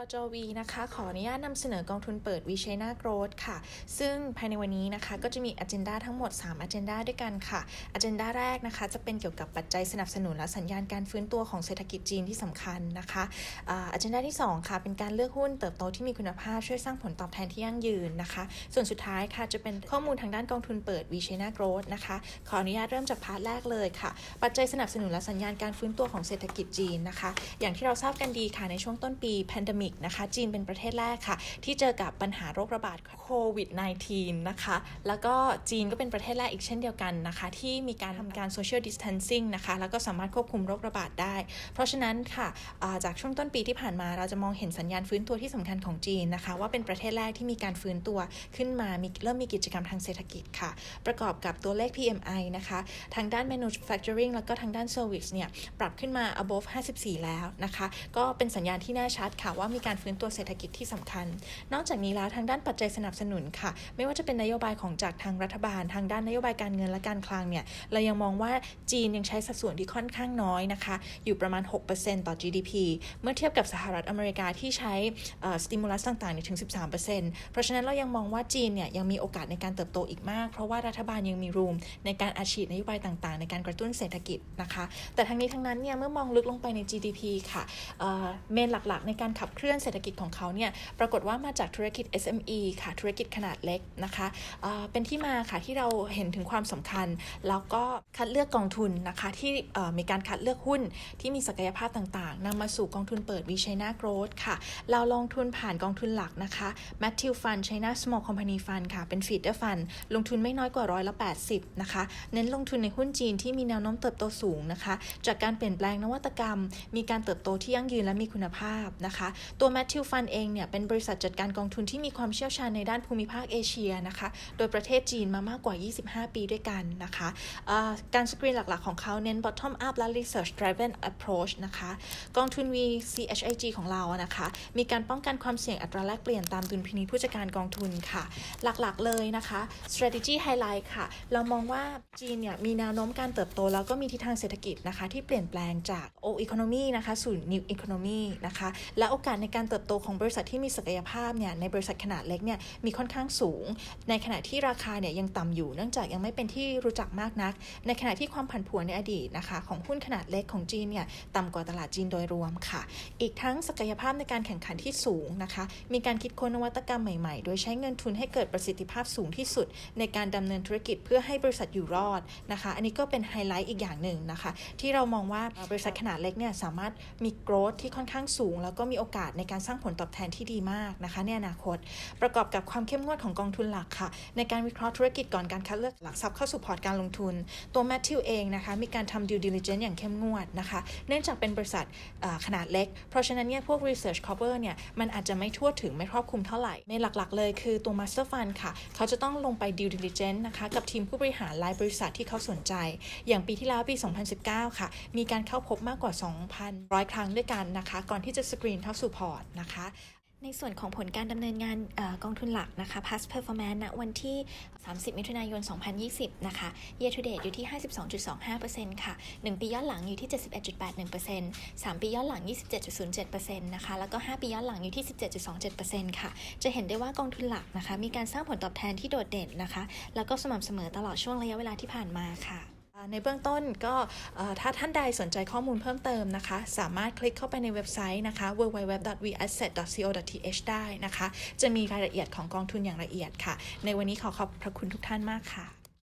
ลจวีนะคะขออนุญาตนำเสนอกองทุนเปิด v c h i n a Growth ค่ะ ซึ่งภายในวันนี้นะคะก็จะมี a จ e n d a ทั้งหมด3 a จ e n d a ด้วยกันค่ะ a จ e n d a แรกนะคะ จะเป็นเกี่ยวกับปัจจัยสนับสนุนและสัญญาณการฟื้นตัวของเศรษฐกิจจีนที่สำคัญนะคะอ่า a จ e n d a ที่ 2 ค่ะ เป็นการเลือกหุ้นเติบโตที่มีคุณภาพช่วยสร้างผลตอบแทนที่ยั่งยืนนะคะ ส่วนสุดท้ายค่ะจะเป็นข้อมูลทางด้านกองทุนเปิด v c h i n a Growth นะคะขออนุญาตเริ่มจากพาร์ทแรกเลยค่ะ ปัจจัยสนับสนุนและสัญญาณการฟื้นตัวของเศรษฐกิจจีนนะคะ อย่างที่เราทราบกันดีค่ะในช่วงต้นปีแพนดมิกนะคะ จีนเป็นประเทศแรกค่ะ ที่เจอกับปัญหาโรคระบาดโควิด -19 นะคะ แล้วก็จีนก็เป็นประเทศแรกอีกเช่นเดียวกันนะคะ ที่มีการทำการ social distancing นะคะ แล้วก็สามารถควบคุมโรคระบาดได้ เพราะฉะนั้นค่ะาจากช่วงต้นปีที่ผ่านมาเราจะมองเห็นสัญญาณฟื้นตัวที่สำคัญของจีนนะคะ ว่าเป็นประเทศแรกที่มีการฟื้นตัวขึ้นมามีเริ่มมีกิจกรรมทางเศรษฐกิจค่ะ ประกอบกับตัวเลข PMI นะคะทางด้าน manufacturing แล้วก็ทางด้าน service เนี่ยปรับขึ้นมา above 54 แล้วนะคะ ก็เป็นสัญญาณที่แน่ชัดค่ะว่ามีการฟื้นตัวเศรษฐกิจที่สำคัญ นอกจากนี้แล้วทางด้านปัจจัยสนับสนุนค่ะ ไม่ว่าจะเป็นนโยบายของจากทางรัฐบาล ทางด้านนโยบายการเงินและการคลังเนี่ยเรายังมองว่าจีนยังใช้สัดส่วนที่ค่อนข้างน้อยนะคะ อยู่ประมาณ 6%ต่อ GDP เมื่อเทียบกับสหรัฐอเมริกาที่ใช้สติมูลัสต่างๆเนี่ยถึง 13%เพราะฉะนั้นเรายังมองว่าจีนเนี่ยยังมีโอกาสในการเติบโตอีกมาก เพราะว่ารัฐบาลยังมีรูมในการอาชีพนโยบายต่างๆ ในการกระตุ้นเศรษฐกิจนะคะ แต่ทั้งนี้ทั้งนั้นเนี่ยเมื่อมองลึกลงไปใน GDP ค่ะเอ่อเมนหลักๆ ในการขับเคลื่อนเศรษฐกิจของเขาเนี่ยปรากฏว่ามาจากธุรกิจ SME ค่ะธุรกิจขนาดเล็กนะคะเเป็นที่มาค่ะที่เราเห็นถึงความสำคัญ แล้วก็คัดเลือกกองทุนนะคะที่มีการคัดเลือกหุ้นที่มีศักยภาพต่างๆนำมาสู่กองทุนเปิด v China Growth ค่ะ เราลงทุนผ่านกองทุนหลักนะคะ Matthew Fund China Small Company Fund ค่ะเป็น feeder fund ลงทุนไม่น้อยกว่าร้อยละ80นะคะเน้นลงทุนในหุ้นจีนที่มีแนวโน้มเติบโตสูงนะคะ จากการเปลี่ยนแปลงนวัตกรรม มีการเติบโตที่ยั่งยืนและมีคุณภาพนะคะตัว Matthew Fund เองเนี่ยเป็นบริษัทจัดการกองทุนที่มีความเชี่ยวชาญในด้านภูมิภาคเอเชียนะคะ โดยประเทศจีนมามากกว่า 25 ปีด้วยกันนะคะเอ่อการสกรีนหลักๆของเขาเน้น bottom up และ research driven approach นะคะ กองทุน VCHIG ของเราอะนะคะ มีการป้องกันความเสี่ยงอัตราแลกเปลี่ยนตามดุลพินิจผู้จัดการกองทุนค่ะ หลักๆเลยนะคะ strategy highlight ค่ะ เรามองว่าจีนเนี่ยมีแนวโน้มการเติบโต แล้วก็มีทิศทางเศรษฐกิจนะคะที่เปลี่ยนแปลงจาก old economy นะคะสู่ new economy นะคะ และโอกาสในการเติบโตของบริษัทที่มีศักยภาพเนี่ยในบริษัทขนาดเล็กเนี่ยมีค่อนข้างสูง ในขณะที่ราคาเนี่ยยังต่ำอยู่เนื่องจากยังไม่เป็นที่รู้จักมากนัก ในขณะที่ความผันผวนในอดีตนะคะของหุ้นขนาดเล็กของจีนเนี่ยต่ำกว่าตลาดจีนโดยรวมค่ะ อีกทั้งศักยภาพในการแข่งขันที่สูงนะคะ มีการคิดค้นนวัตกรรมใหม่ๆ โดยใช้เงินทุนให้เกิดประสิทธิภาพสูงที่สุด ในการดำเนินธุรกิจเพื่อให้บริษัทอยู่รอดนะคะ อันนี้ก็เป็นไฮไลท์อีกอย่างหนึ่งนะคะ ที่เรามองว่าบริษัทขนาดเล็กเนี่ยสามารถมีโกรธที่ค่อนข้างสูง แล้วก็มีโอกาสในการสร้างผลตอบแทนที่ดีมากนะคะในอนาคต ประกอบกับความเข้มงวดของกองทุนหลักค่ะ ในการวิเคราะห์ธุรกิจก่อนการคัดเลือกหลักทรัพย์เข้าสู่พอร์ตการลงทุน ตัวแมทธิวเองนะคะมีการทำ due diligence อย่างเข้มงวดนะคะ เนื่องจากเป็นบริษัทขนาดเล็ก เพราะฉะนั้นเนี่ยพวก research cover เนี่ยมันอาจจะไม่ทั่วถึงไม่ครอบคลุมเท่าไหร่ในหลักๆ เลยคือตัว master fund ค่ะ เขาจะต้องลงไป due diligence นะคะ กับทีมผู้บริหารรายบริษัทที่เขาสนใจ อย่างปีที่แล้วปี 2019 ค่ะ มีการเข้าพบมากกว่า 2,100 ครั้งด้วยกันนะคะ ก่อนที่จะสกรีนเข้าสู่พอร์ตนะคะ ในส่วนของผลการดำเนินงานออกองทุนหลักนะคะ past performance ณวันที่ 30 มิถุนายน 2020 นะคะ year to date อยู่ที่ 52.25%ค่ะ 1 ปีย้อนหลังอยู่ที่ 71.81% 3 ปีย้อนหลัง 27.07%นะคะ แล้วก็ 5 ปีย้อนหลังอยู่ที่ 17.27%ค่ะ จะเห็นได้ว่ากองทุนหลักนะคะ มีการสร้างผลตอบแทนที่โดดเด่นนะคะ แล้วก็สม่ำเสมอตลอดช่วงระยะเวลาที่ผ่านมาค่ะ ในเบื้องต้นก็ถ้าท่านใดสนใจข้อมูลเพิ่มเติมนะคะ สามารถคลิกเข้าไปในเว็บไซต์นะคะ www.vasset.co.th ได้นะคะ จะมีรายละเอียดของกองทุนอย่างละเอียดค่ะ ในวันนี้ขอขอบพระคุณทุกท่านมากค่ะ